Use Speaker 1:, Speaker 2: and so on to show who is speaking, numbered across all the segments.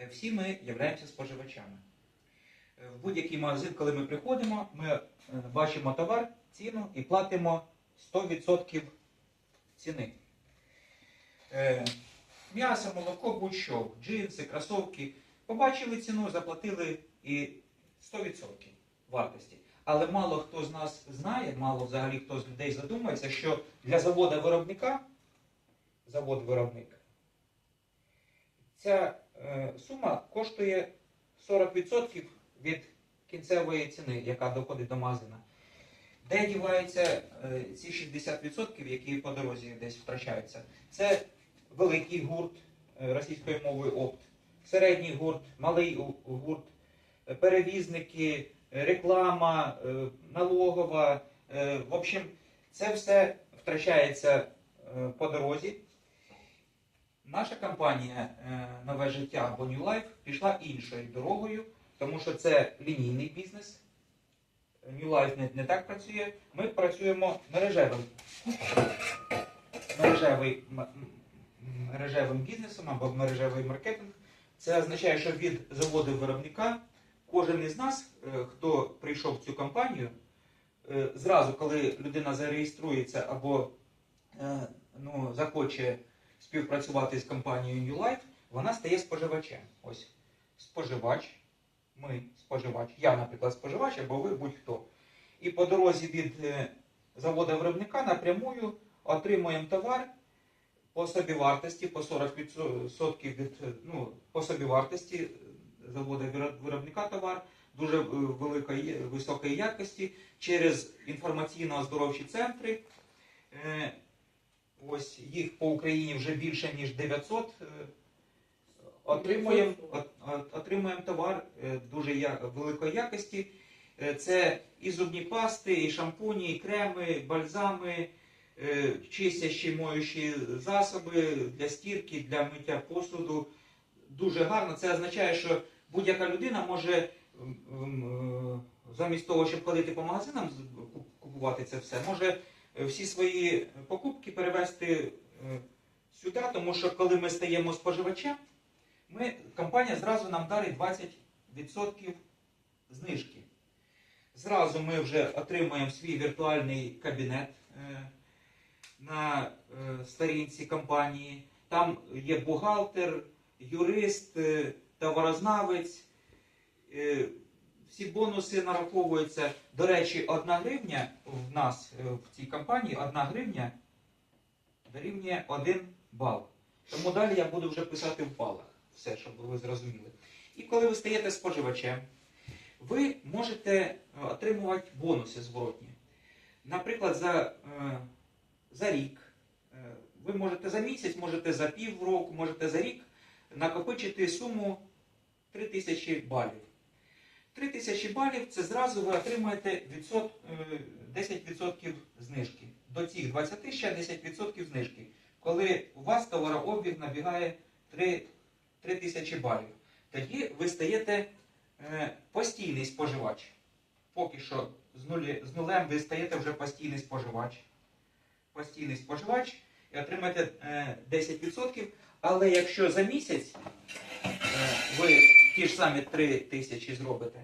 Speaker 1: Е, Всі ми являємося споживачами. Е, В будь-який магазин, коли ми приходимо, ми е, бачимо товар, ціну і платимо 100% ціни. М'ясо, молоко, будь-що, джинси, кросовки. Побачили ціну, заплатили і 100% вартості. Але мало хто з нас знає, мало взагалі хто з людей задумається, що для заводу виробника, завод виробник, ця сума коштує 40% від кінцевої ціни, яка доходить до магазина. Де діваються е, ці 60%, які по дорозі десь втрачаються? Це великий гурт е, російською мовою опт, середній гурт, малий гурт, е, перевізники, е, реклама, е, налогова. Е, В общем, це все втрачається е, по дорозі. Наша компанія е, Нове життя або New Life пішла іншою дорогою, тому що це лінійний бізнес. New Life не, не так працює. Ми працюємо мережевим, мережевий, мережевим бізнесом або мережевий маркетинг. Це означає, що від заводу виробника кожен із нас, е, хто прийшов в цю компанію, е, зразу, коли людина зареєструється або ну, захоче співпрацювати з компанією New Life, вона стає споживачем. Ось споживач, ми споживач, я, наприклад, споживач, або ви будь-хто. І по дорозі від е, заводу виробника напрямую отримуємо товар по собівартості, по 40% від е, ну, по собівартості е, заводу виробника товар дуже великої високої якості через інформаційно-оздоровчі центри. Ось їх по Україні вже більше ніж 900. е, Отримуємо, от- от- отримуємо товар е, дуже великої якості. Е, Це і зубні пасти, і шампуні, і креми, бальзами, чистящі моючі засоби для стірки, для миття посуду. Дуже гарно. Це означає, що будь-яка людина може замість того, щоб ходити по магазинам купувати це все, може всі свої покупки перевести е, сюди, тому що коли ми стаємо споживачем, ми, компанія зразу нам дарить 20% знижки. Зразу ми вже отримуємо свій віртуальний кабінет е, на е, сторінці компанії. Там є бухгалтер, юрист, е, товарознавець. Всі бонуси нараховуються. До речі, одна гривня в нас е, в цій компанії, одна гривня дорівнює 1 бал. Тому далі я буду вже писати в балах. Все, щоб ви зрозуміли. І коли ви стаєте споживачем, ви можете е, отримувати бонуси зворотні. Наприклад, за, е, за рік, ви можете за місяць, можете за півроку, можете за рік накопичити суму 3000 балів. 3000 балів це зразу ви отримаєте відсот, е, 10% знижки. До цих 20 ще 10% знижки. Коли у вас товарообіг набігає 3, 3000 балів, тоді ви стаєте е, постійний споживач. Поки що з, нулі, з нулем ви стаєте вже постійний споживач. Постійний споживач і отримаєте е, 10%. Але якщо за місяць е, ви ті ж самі 3 тисячі зробите,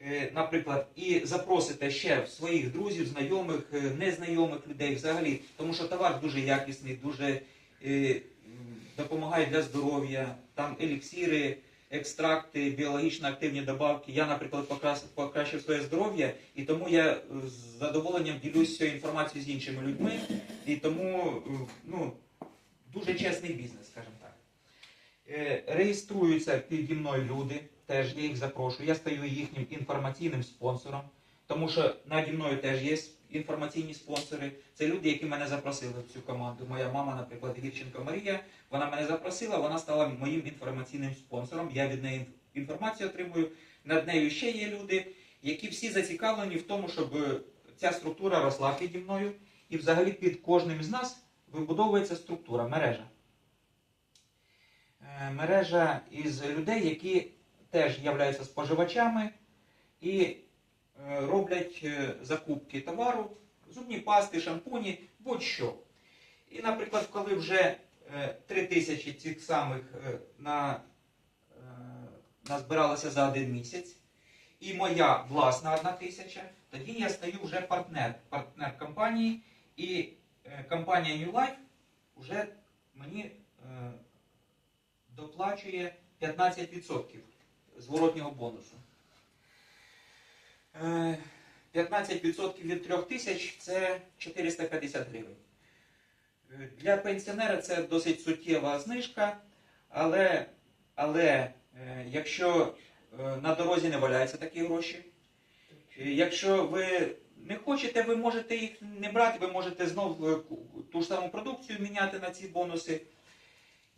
Speaker 1: е, наприклад, і запросите ще своїх друзів, знайомих, е, незнайомих людей взагалі, тому що товар дуже якісний, дуже е, допомагає для здоров'я, там еліксири, екстракти, біологічно активні добавки. Я, наприклад, покращив своє здоров'я, і тому я з задоволенням ділюсь цією інформацією з іншими людьми, і тому ну, дуже чесний бізнес, скажімо так. Е, Реєструються піді мною люди, теж я їх запрошую. Я стаю їхнім інформаційним спонсором, тому що наді мною теж є інформаційні спонсори. Це люди, які мене запросили в цю команду. Моя мама, наприклад, Гірченко Марія, вона мене запросила, вона стала моїм інформаційним спонсором. Я від неї інформацію отримую. Над нею ще є люди, які всі зацікавлені в тому, щоб ця структура росла піді мною. І взагалі під кожним з нас вибудовується структура, мережа. Е, Мережа із людей, які теж являються споживачами і е, роблять е, закупки товару, зубні пасти, шампуні, будь-що. І, наприклад, коли вже е, 3 тисячі цих самих на назбиралася за один місяць, і моя власна одна тисяча, тоді я стаю вже партнер, партнер компанії, і компанія New Life вже мені доплачує 15% зворотнього бонусу. Е, 15% від 3 тисяч це 450 гривень. Е, Для пенсіонера це досить суттєва знижка, але, але е, якщо е, на дорозі не валяються такі гроші, е, якщо ви не хочете, ви можете їх не брати, ви можете знову е, ту ж саму продукцію міняти на ці бонуси.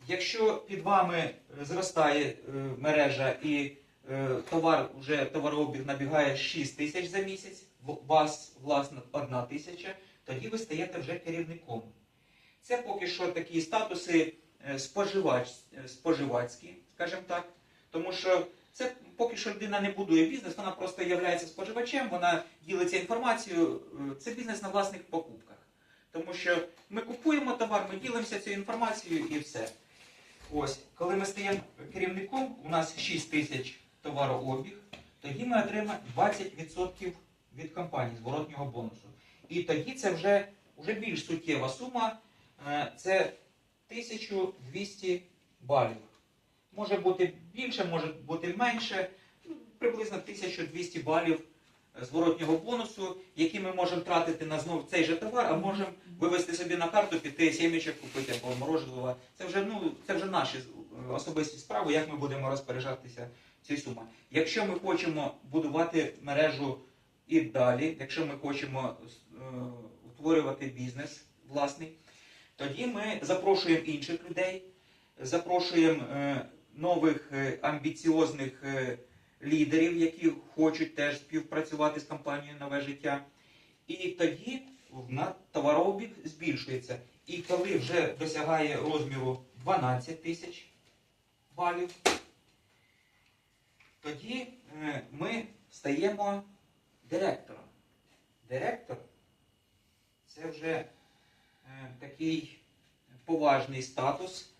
Speaker 1: Якщо під вами е, зростає е, мережа і е, товар вже товарообіг набігає 6 тисяч за місяць, вас власне 1 тисяча, тоді ви стаєте вже керівником. Це поки що такі статуси споживач, споживацькі, скажімо так. Тому що це поки що людина не будує бізнес, вона просто є споживачем, вона ділиться інформацією. Це бізнес на власних покупках. Тому що ми купуємо товар, ми ділимося цією інформацією і все. Ось, коли ми стаємо керівником, у нас 6 тисяч товарообіг, тоді ми отримаємо 20% від компанії зворотнього бонусу. І тоді це вже, вже більш суттєва сума, е, це 1200 балів. Може бути більше, може бути менше, ну, приблизно 1200 балів зворотнього бонусу, які ми можемо тратити на знов цей же товар, а можемо вивести собі на карту, піти сімечок купити або мороженого. Це вже, ну, це вже наші е, особисті справи, як ми будемо розпоряджатися цією сумою. Якщо ми хочемо будувати мережу і далі, якщо ми хочемо е, утворювати бізнес власний, тоді ми запрошуємо інших людей, запрошуємо е, нових е, амбіціозних е, лідерів, які хочуть теж співпрацювати з компанією Нове життя. І тоді товарообіг збільшується. І коли вже досягає розміру 12 тисяч балів, тоді е, ми стаємо директором. Директор це вже е, такий поважний статус.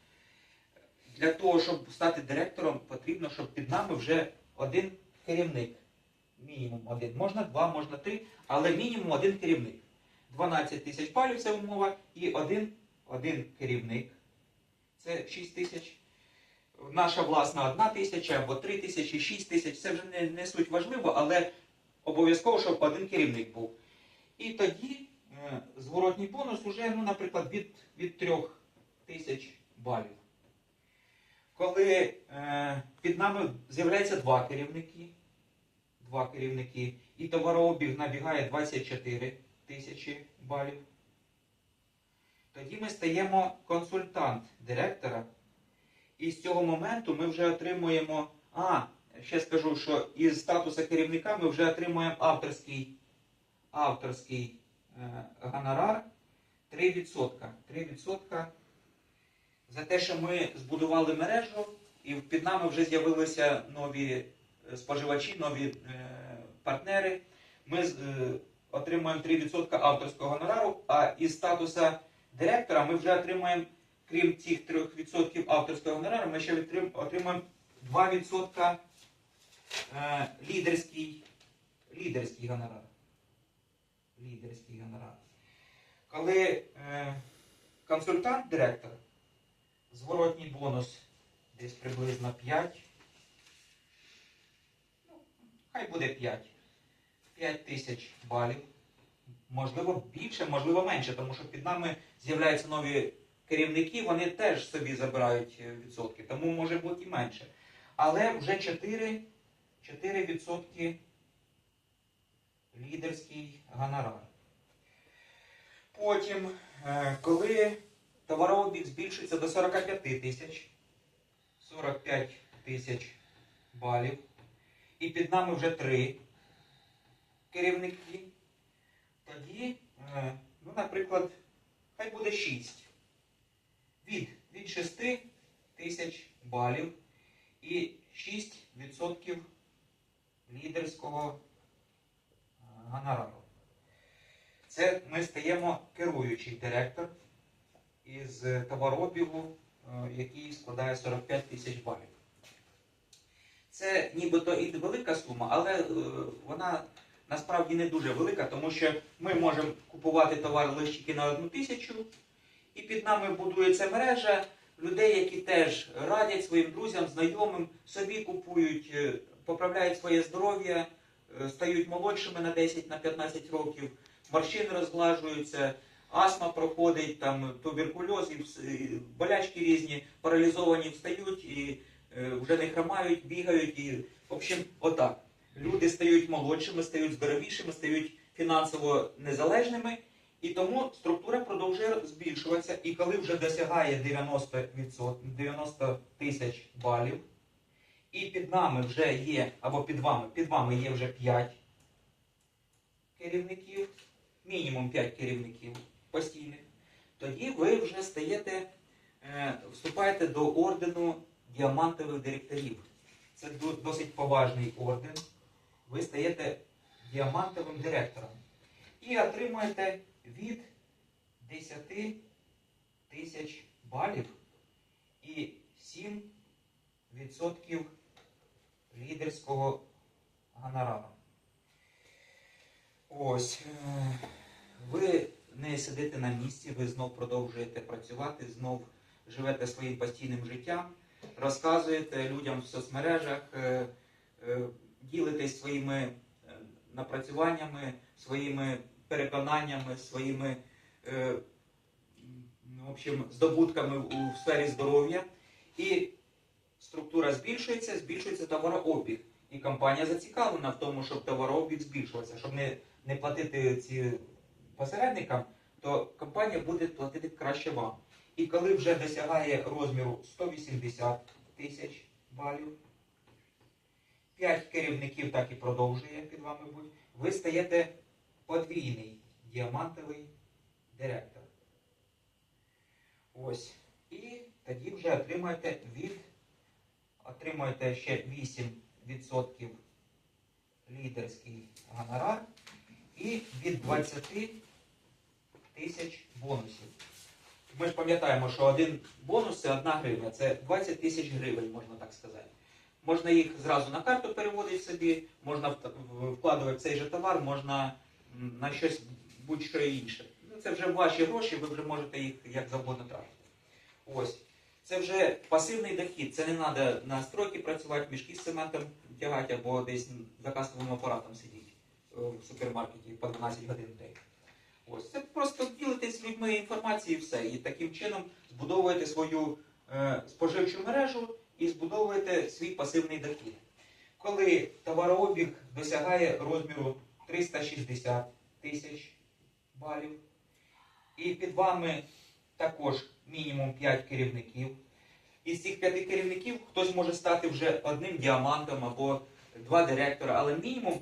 Speaker 1: Для того, щоб стати директором, потрібно, щоб під нами вже один керівник. Мінімум один. Можна два, можна три, але мінімум один керівник. 12 тисяч балів це умова, і один, один керівник. Це 6 тисяч. Наша власна одна тисяча або 3 тисячі, 6 тисяч. Це вже не, не суть важливо, але обов'язково, щоб один керівник був. І тоді е, зворотній бонус уже, ну, наприклад, від, від 3 тисяч балів. Коли е, під нами з'являється два керівники, два керівники, і товарообіг набігає 24 тисячі балів, тоді ми стаємо консультант директора. І з цього моменту ми вже отримуємо. А, ще скажу, що із статусу керівника ми вже отримуємо авторський, авторський е, гонорар 3%. 3% за те, що ми збудували мережу, і під нами вже з'явилися нові е, споживачі, нові е, партнери. Ми е, отримуємо 3% авторського гонорару, а із статусу директора ми вже отримуємо, крім цих 3% авторського гонорару, ми ще отримуємо 2% е, лідерський, лідерський гонорар. Лідерський гонорар. Коли е, консультант директора Зворотній бонус десь приблизно 5. Ну, хай буде 5. 5 тисяч балів. Можливо, більше, можливо, менше, тому що під нами з'являються нові керівники, вони теж собі забирають е, відсотки, тому може бути і менше. Але вже 4, 4 відсотки лідерський гонорар. Потім, е, коли Товарообіг збільшується до 45 тисяч. 45 тисяч балів. І під нами вже три керівники. Тоді, е, ну, наприклад, хай буде 6. Від, від 6 тисяч балів і 6% лідерського е, гонорару. Це ми стаємо керуючий директор із товарообігу, е, який складає 45 тисяч балів. Це нібито і велика сума, але е, вона насправді не дуже велика, тому що ми можемо купувати товар лише тільки на одну тисячу, і під нами будується мережа людей, які теж радять своїм друзям, знайомим, собі купують, е, поправляють своє здоров'я, е, стають молодшими на 10 на 15 років, морщини розглажуються, астма проходить, там туберкульоз, і болячки різні, паралізовані встають і е, вже не хромають, бігають і в общем, отак. Люди стають молодшими, стають здоровішими, стають фінансово незалежними, і тому структура продовжує збільшуватися. І коли вже досягає 90%, 90 тисяч балів, і під нами вже є, або під вами, під вами є вже 5 керівників, мінімум 5 керівників постійних, тоді ви вже стаєте, е, вступаєте до ордену діамантових директорів. Це досить поважний орден. Ви стаєте діамантовим директором і отримуєте від 10 тисяч балів і 7% лідерського гонорару. Ось. е, Ви не сидите на місці, ви знов продовжуєте працювати, знов живете своїм постійним життям, розказуєте людям в соцмережах, е, е, ділитесь своїми е, напрацюваннями, своїми переконаннями, своїми е, в общем, здобутками у сфері здоров'я. І структура збільшується, збільшується товарообіг. І компанія зацікавлена в тому, щоб товарообіг збільшувався, щоб не, не платити ці посередникам, то компанія буде платити краще вам. І коли вже досягає розміру 180 тисяч балів, 5 керівників так і продовжує під вами бути, ви стаєте подвійний діамантовий директор. Ось. І тоді вже отримаєте від отримуєте ще 8% лідерський гонорар і від 20 тисяч бонусів. Ми ж пам'ятаємо, що один бонус це одна гривня, це 20 тисяч гривень, можна так сказати. Можна їх зразу на карту переводити собі, можна вкладувати в цей же товар, можна на щось будь-що інше. Ну, це вже ваші гроші, ви вже можете їх як завгодно тратити. Ось. Це вже пасивний дохід. Це не треба на стройки працювати, мішки з цементом тягати або десь за касовим апаратом сидіти е, в супермаркеті по 12 годин в день. Ось це просто ділитесь з людьми інформацією і все. І таким чином збудовуєте свою е, споживчу мережу і збудовуєте свій пасивний дохід. Коли товарообіг досягає розміру 360 тисяч балів, і під вами також мінімум 5 керівників. Із цих п'яти керівників хтось може стати вже одним діамантом або два директора, але мінімум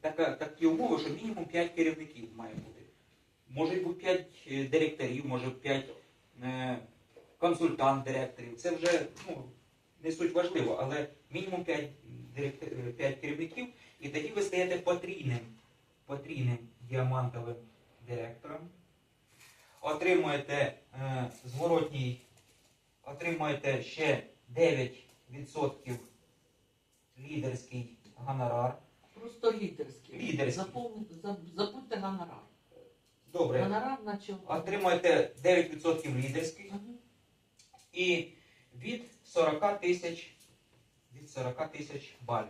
Speaker 1: така, такі умови, що мінімум 5 керівників має бути. Може бути 5 директорів, може 5 е, консультант директорів. Це вже ну, не суть важливо, але мінімум 5, директор, 5 керівників, і тоді ви стаєте потрійним, потрійним діамантовим директором отримуєте е, зворотній, отримуєте ще 9% лідерський гонорар.
Speaker 2: Просто лідерський.
Speaker 1: Лідерський.
Speaker 2: Заповни- за- Забудьте гонорар.
Speaker 1: Добре.
Speaker 2: Гонорар наче...
Speaker 1: Отримуєте 9% лідерський
Speaker 2: Мгм.
Speaker 1: і від 40 тисяч від 40 тисяч балів.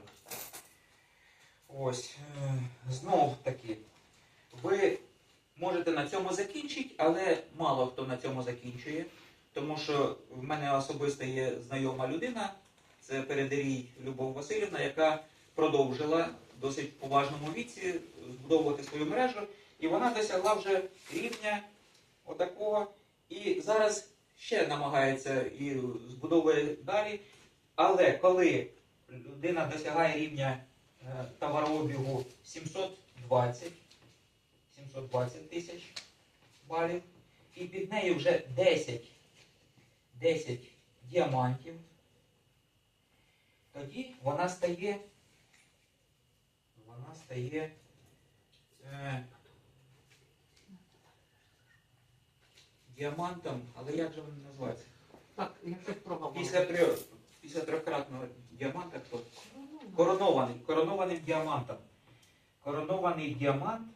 Speaker 1: Ось, е, знов таки, ви можете на цьому закінчити, але мало хто на цьому закінчує, тому що в мене особисто є знайома людина, це Передарій Любов Васильівна, яка продовжила в досить поважному віці збудовувати свою мережу, і вона досягла вже рівня отакого. І зараз ще намагається і збудовує далі. Але коли людина досягає рівня е, товарообігу 720, 720 тисяч балів, і під нею вже 10, 10 діамантів, тоді вона стає, вона стає е, діамантом, але як же він називається?
Speaker 2: Так, я щось прогавила.
Speaker 1: Після трьох, після трьохкратного діаманта хто?
Speaker 2: Коронований.
Speaker 1: Коронованим діамантом. Коронований діамант,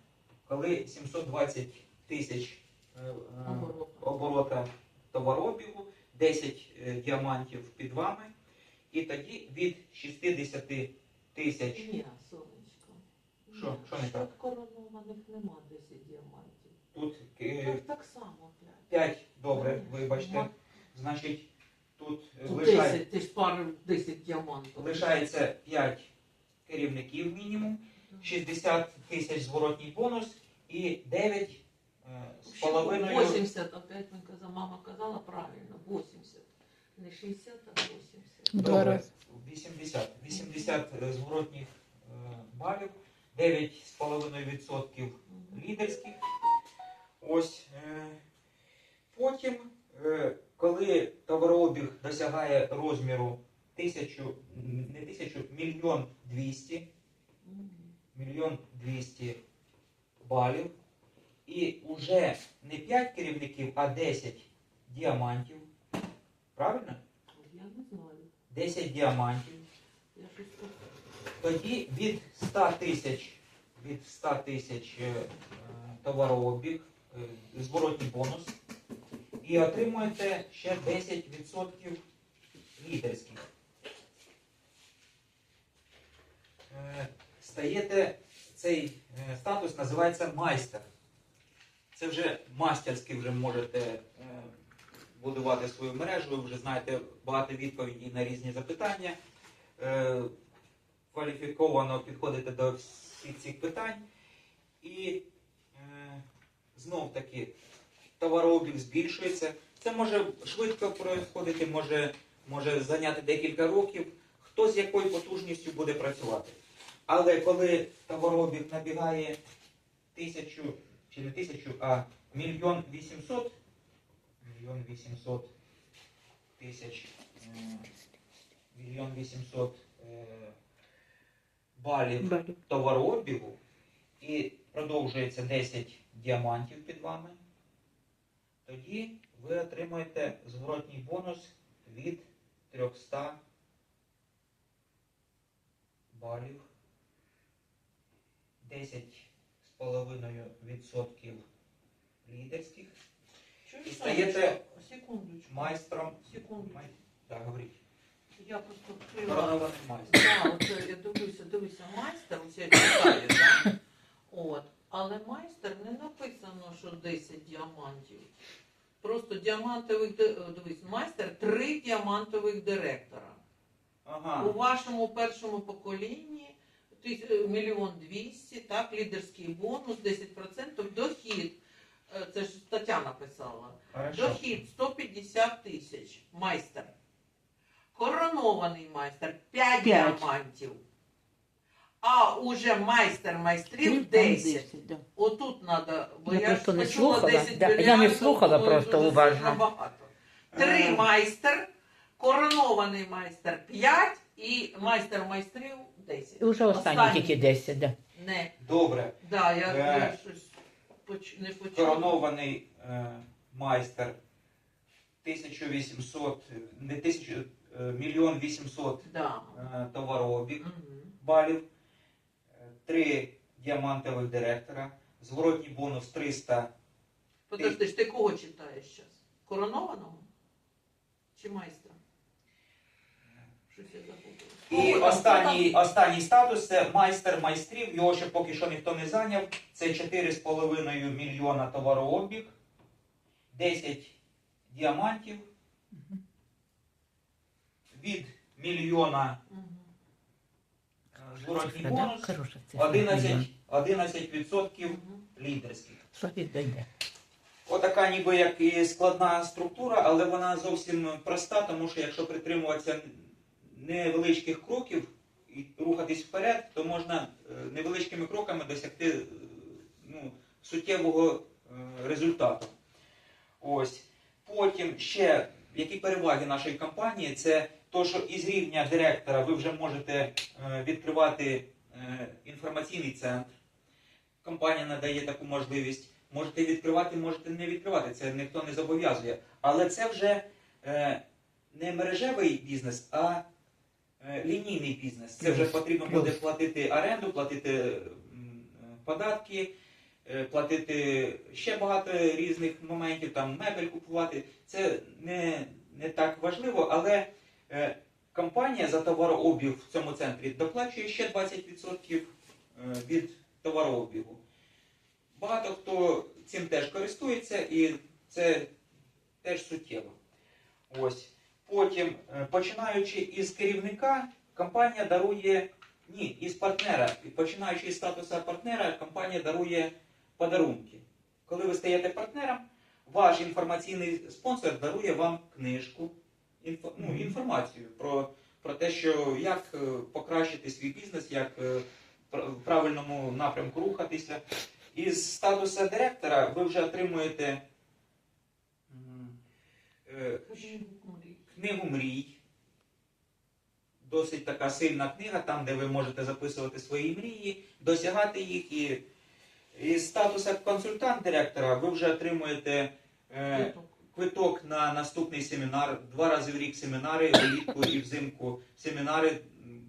Speaker 1: коли 720 тисяч е, е, оборота товарообігу, 10 е, діамантів під вами, і тоді від 60 тисяч.
Speaker 2: Ні, сонечко.
Speaker 1: Що? Що не так?
Speaker 2: Тут коронованих нема 10 діамантів.
Speaker 1: Тут е,
Speaker 2: Так, так само 5.
Speaker 1: 5, добре, вибачте. Значить, тут е,
Speaker 2: Тут
Speaker 1: лишає,
Speaker 2: 10, ти ж парив 10 діамантів.
Speaker 1: лишається 5 керівників мінімум, 60 тисяч зворотній бонус і 9 е, з половиною.
Speaker 2: 80, опять він казав, мама казала правильно, 80. Не 60, а 80.
Speaker 1: Добре, 80. 80 е, зворотніх балів, 9,5% лідерських. Ось. Потім, коли товарообіг досягає розміру тисячу, не тисячу, мільйон двісті, мільйон двісті балів, і вже не 5 керівників, а 10 діамантів. Правильно?
Speaker 2: Я не знаю.
Speaker 1: 10 діамантів. Тоді від 100 тисяч від 100 тисяч е, е, товарообіг, е, зворотній бонус, і отримуєте ще 10% лідерських. Е, Стаєте, цей е, статус називається майстер. Це вже мастерськи вже можете е, будувати свою мережу, ви вже знаєте багато відповідей на різні запитання. Кваліфіковано підходите до всіх цих питань. І знов таки товарообіг збільшується. Це може швидко проходити, може, може зайняти декілька років. Хто з якою потужністю буде працювати. Але коли товарообіг набігає тисячу, чи не тисячу, а мільйон вісімсот, мільйон вісімсот тисяч, мільйон вісімсот е, Балів. товарообігу і продовжується 10 діамантів під вами, тоді ви отримаєте зворотній бонус від 300 балів, 10,5% лідерських,
Speaker 2: Чуєш,
Speaker 1: І стаєте
Speaker 2: Секундочку.
Speaker 1: майстром.
Speaker 2: Секундочку.
Speaker 1: Май- Так, говоріть.
Speaker 2: Я просто.
Speaker 1: Коронований майстер.
Speaker 2: Оце я дивлюся, дивлюся, майстер, ось я читаю, так? От. Але майстер не написано, що 10 діамантів. Просто діамантових, дивись, майстер три діамантових директора. У вашому першому поколінні е, мільйон двісті, так, лідерський бонус, 10%, дохід, е, це ж стаття написала.
Speaker 1: Хорошо.
Speaker 2: Дохід 150 тисяч. Майстер. Коронований майстер 5
Speaker 3: П'ять.
Speaker 2: діамантів. А уже майстер майстрів
Speaker 3: Три,
Speaker 2: 10.
Speaker 3: 10, да.
Speaker 2: Отут треба, бо
Speaker 3: Я
Speaker 2: я,
Speaker 3: просто не
Speaker 2: почула
Speaker 3: слухала.
Speaker 2: 10
Speaker 3: Да, я не слухала
Speaker 2: думаю,
Speaker 3: просто
Speaker 2: дуже
Speaker 3: уважно.
Speaker 2: сильно багато. Три майстер, коронований майстер 5 і майстер майстрів 10.
Speaker 3: І вже останні
Speaker 2: Останній.
Speaker 3: тільки 10, да.
Speaker 2: Не,
Speaker 1: Добре.
Speaker 2: да, я,
Speaker 1: Е.
Speaker 2: я щось поч... не почула.
Speaker 1: коронований е, майстер 1800, не 1000, е, мільйон 800
Speaker 2: Да.
Speaker 1: е, товарообіг
Speaker 2: Мгм.
Speaker 1: балів, три діамантових директора, зворотній бонус 300.
Speaker 2: Подожди, ти кого читаєш зараз? Коронованого? Чи майстра? Щось я забула.
Speaker 1: І
Speaker 2: О,
Speaker 1: останній, останній статус це майстер майстрів. Його ще поки що ніхто не зайняв. Це 4,5 мільйона товарообіг, 10 діамантів, від мільйона
Speaker 3: Хороша цифра.
Speaker 1: 11, 11% лідерських. Отака ніби як і складна структура, але вона зовсім проста, тому що якщо притримуватися невеличких кроків і рухатись вперед, то можна е, невеличкими кроками досягти е, ну, суттєвого е, результату. Ось. Потім ще які переваги нашої компанії, це то, що із рівня директора ви вже можете е, відкривати е, інформаційний центр. Компанія надає таку можливість. Можете відкривати, можете не відкривати. Це ніхто не зобов'язує. Але це вже е, не мережевий бізнес, а лінійний бізнес. Це вже потрібно буде платити оренду, платити податки, платити ще багато різних моментів, там мебель купувати. Це не, не так важливо, але компанія за товарообіг в цьому центрі доплачує ще 20% е, від товарообігу. Багато хто цим теж користується і це теж суттєво. Ось. Потім, е, починаючи із керівника, компанія дарує, ні, із партнера, починаючи із статусу партнера, компанія дарує подарунки. Коли ви стаєте партнером, ваш інформаційний спонсор дарує вам книжку, інфо, ну, інформацію про, про те, що як е, покращити свій бізнес, як е, в правильному напрямку рухатися. Із статусу директора ви вже отримуєте е, книгу мрій. Досить така сильна книга, там, де ви можете записувати свої мрії, досягати їх. І із статусу консультант директора ви вже отримуєте е, квиток на наступний семінар. Два рази в рік семінари, влітку і взимку семінари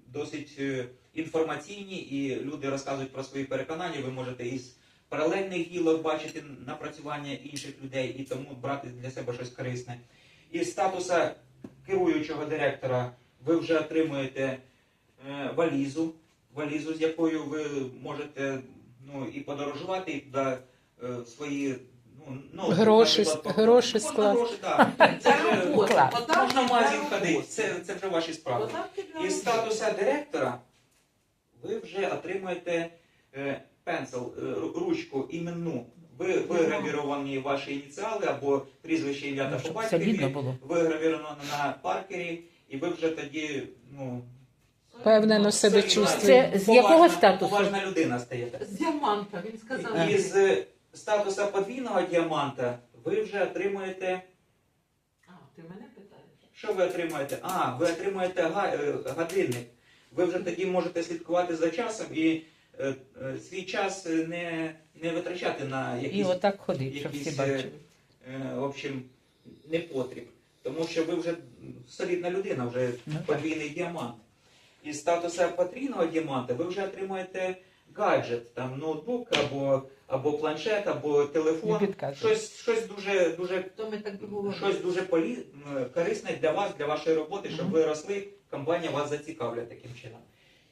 Speaker 1: досить е, інформаційні, і люди розказують про свої переконання. Ви можете із паралельних гілок бачити напрацювання інших людей і тому брати для себе щось корисне. Із статуса керуючого директора ви вже отримуєте е, валізу, валізу, з якою ви можете ну, і подорожувати, і да, е, свої ну,
Speaker 3: Гроші,
Speaker 1: наприклад,
Speaker 3: гроші
Speaker 1: можна
Speaker 3: склад.
Speaker 1: гроші, так.
Speaker 2: Це
Speaker 1: вже
Speaker 3: клас.
Speaker 1: Можна в магазин ходити. Це, це вже ваші справи. Із
Speaker 2: роботи.
Speaker 1: статуса директора ви вже отримуєте е, пенсел, е, ру- ручку іменну. Ви вигравіровані ваші ініціали або прізвище ім'я та
Speaker 3: Ну,
Speaker 1: по
Speaker 3: щоб все видно
Speaker 1: батькові,
Speaker 3: було.
Speaker 1: вигравіровано на паркері, і ви вже тоді ну,
Speaker 3: Впевнено себе
Speaker 1: солідна,
Speaker 3: чувствує.
Speaker 4: З
Speaker 1: поважна-
Speaker 4: якого статусу?
Speaker 1: Поважна людина стаєте.
Speaker 2: З діаманта, він сказав.
Speaker 1: Із е, статуса подвійного діаманта ви вже отримуєте.
Speaker 2: А, ти мене питаєш?
Speaker 1: Що ви отримуєте? А, ви отримуєте е, годинник. Ви вже тоді можете слідкувати за часом і е, е, свій час е, не, не витрачати на
Speaker 4: І отак ходить, щоб всі бачили.
Speaker 1: е, в общем, непотріб. Тому що ви вже солідна людина, вже
Speaker 4: Ну,
Speaker 1: подвійний діамант. Із статуса потрійного діаманта ви вже отримуєте гаджет, там ноутбук або, або планшет, або телефон. Щось, щось дуже, дуже
Speaker 2: То ми так
Speaker 1: щось дуже полі... корисне для вас, для вашої роботи, щоб ви росли, компанія вас зацікавлять таким чином.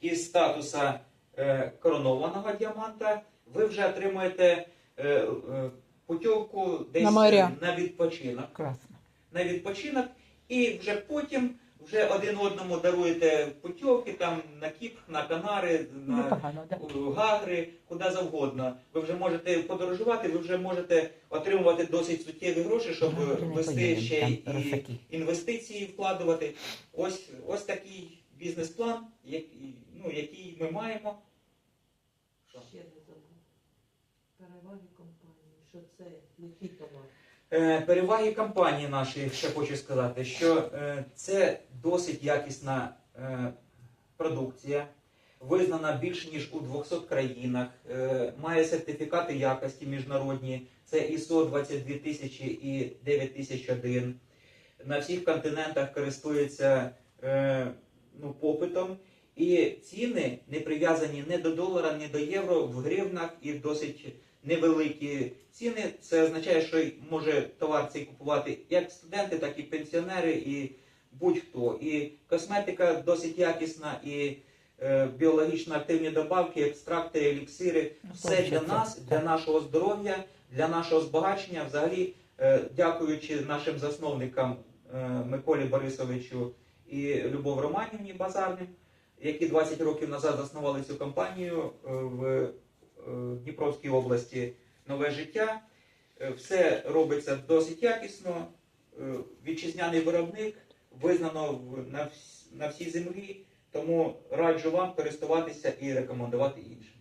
Speaker 1: Із статуса е, коронованого діаманта ви вже отримуєте е, е, путівку десь
Speaker 3: На
Speaker 1: на відпочинок.
Speaker 4: Класно.
Speaker 1: На відпочинок, і вже потім вже один одному даруєте путівки там на Кіпр, на Канари, на
Speaker 4: Непогано, так.
Speaker 1: Гагри, куди завгодно. Ви вже можете подорожувати, ви вже можете отримувати досить суттєві гроші, щоб
Speaker 4: Ну, не
Speaker 1: вести
Speaker 4: поїдемо,
Speaker 1: ще
Speaker 4: там
Speaker 1: і інвестиції вкладувати. Ось, ось такий бізнес-план, який, ну, який ми маємо. Що?
Speaker 2: Ще не забув. Переваги компанії, що це, який товар.
Speaker 1: Е, Переваги компанії нашої, ще хочу сказати, що е, це досить якісна е, продукція, визнана більше ніж у 200 країнах, має сертифікати якості міжнародні, це ISO 22000 і 9001. На всіх континентах користується ну, попитом. І ціни не прив'язані ні до долара, ні до євро в гривнах і досить невеликі ціни. Це означає, що може товар цей купувати як студенти, так і пенсіонери, і будь-хто. І косметика досить якісна, і е, біологічно активні добавки, екстракти, еліксири. Все для нас, для нашого здоров'я, для нашого збагачення. Взагалі, е, дякуючи нашим засновникам е, Миколі Борисовичу і Любов Романівні Базарним, які 20 років назад заснували цю компанію е, в е, Дніпровській області нове життя. Е, Все робиться досить якісно. Вітчизняний виробник визнано на, вс- на всій землі, тому раджу вам користуватися і рекомендувати іншим.